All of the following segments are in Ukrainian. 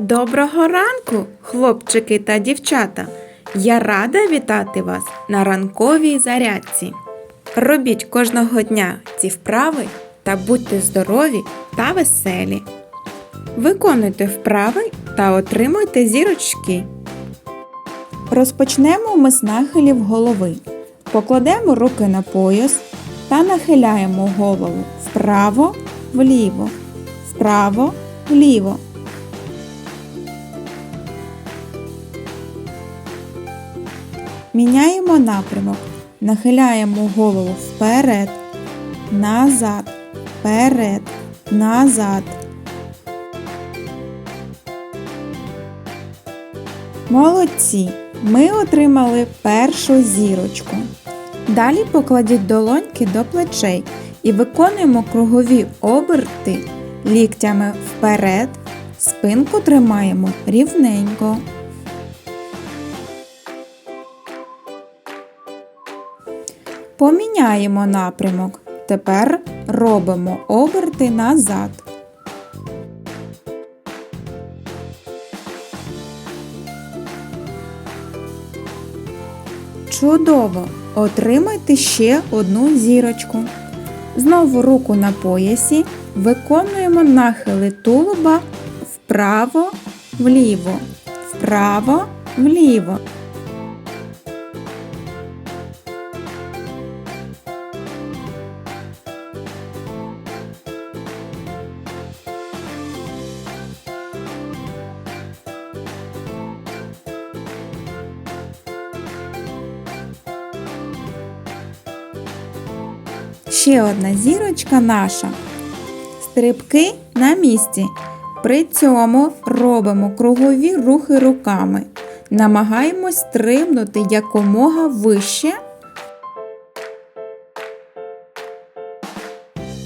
Доброго ранку, хлопчики та дівчата! Я рада вітати вас на ранковій зарядці. Робіть кожного дня ці вправи та будьте здорові та веселі. Виконуйте вправи та отримуйте зірочки. Розпочнемо ми з нахилів голови. Покладемо руки на пояс та нахиляємо голову вправо, вліво, вправо, вліво. Міняємо напрямок. Нахиляємо голову вперед, назад, вперед, назад. Молодці! Ми отримали першу зірочку. Далі покладіть долоньки до плечей і виконуємо кругові оберти ліктями вперед, спинку тримаємо рівненько. Поміняємо напрямок. Тепер робимо оберти назад. Чудово! Отримайте ще одну зірочку. Знову руку на поясі. Виконуємо нахили тулуба вправо, вліво, Ще одна зірочка наша. Стрибки на місці. При цьому робимо кругові рухи руками. Намагаємось стрибнути якомога вище.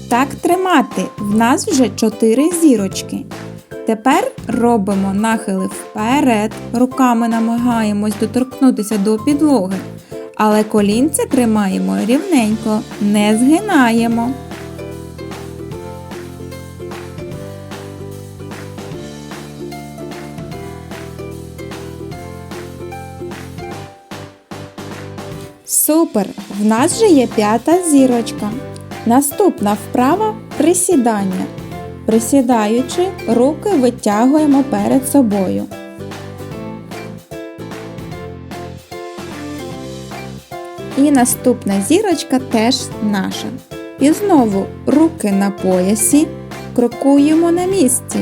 Так тримати. В нас вже 4 зірочки. Тепер робимо нахили вперед, руками намагаємось доторкнутися до підлоги, але колінця тримаємо рівненько, не згинаємо. Супер! В нас вже є п'ята зірочка. Наступна вправа присідання. Присідаючи, руки витягуємо перед собою. І наступна зірочка теж наша. І знову руки на поясі, крокуємо на місці,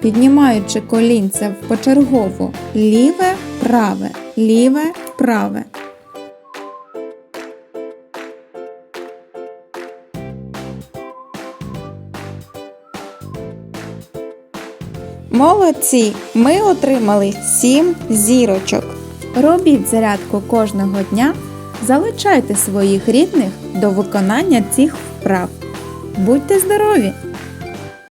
піднімаючи колінця почергово ліве, праве, ліве, праве. Молодці! Ми отримали 7 зірочок. Робіть зарядку кожного дня. Залучайте своїх рідних до виконання цих вправ. Будьте здорові!